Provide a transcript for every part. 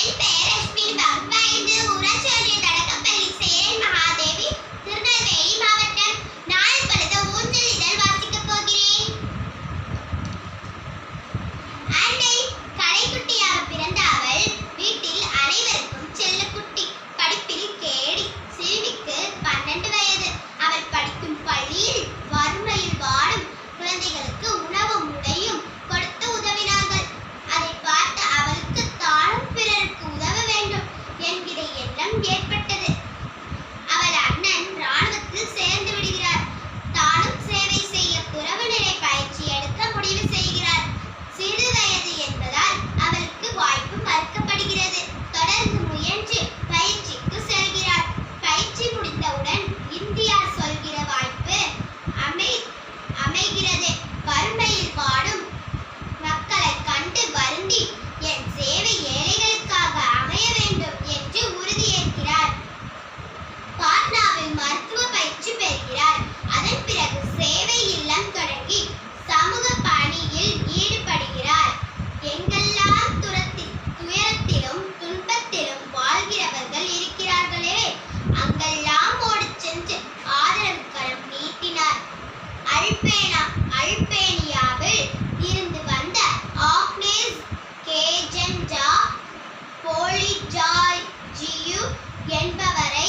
bien, உள்ளது வறுமையில் வாடும். மக்களை கண்டு வருந்தி என் சேவை ஏழைகளுக்காக அமைய வேண்டும் என்று உறுதியேற்கிறார் பாட்னாவில் மருத்துவ பயிற்சி பெறுகிறார். அதன் பிறகு சேவை இல்லம் தொடங்கி சமூக பணியில் ஈடுபடுகிறார். எங்கெல்லாம் துரத்தில் துயரத்திலும் துன்பத்திலும் வாழ்கிறவர்கள் இருக்கிறார்களே அங்கெல்லாம் ஓடி சென்று ஆதரவு கரம் நீட்டினார். அல்பேன் என்பவரை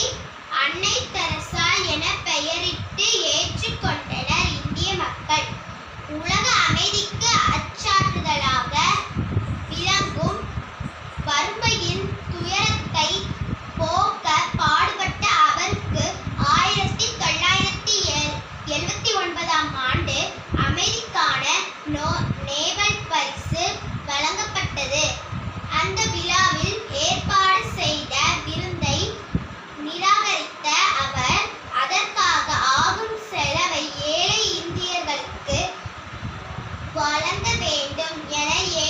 அன்னை தெரசா என பெயரிட்டு ஏற்றுக்கொண்டனர் இந்திய மக்கள். உலக அமைதிக்கு அச்சாட்டுதலாக விளங்கும் வறுமையின் துயரத்தை போக்க பாடுபட்ட அவருக்கு ஆயிரத்தி தொள்ளாயிரத்தி எழுபத்தி ஒன்பதாம் ஆண்டு அமெரிக்கான நோ நேவல் பரிசு வழங்கப்பட்டது. அந்த விழாவில் ஏற்பாடு வழங்க வேண்டும் என ஏ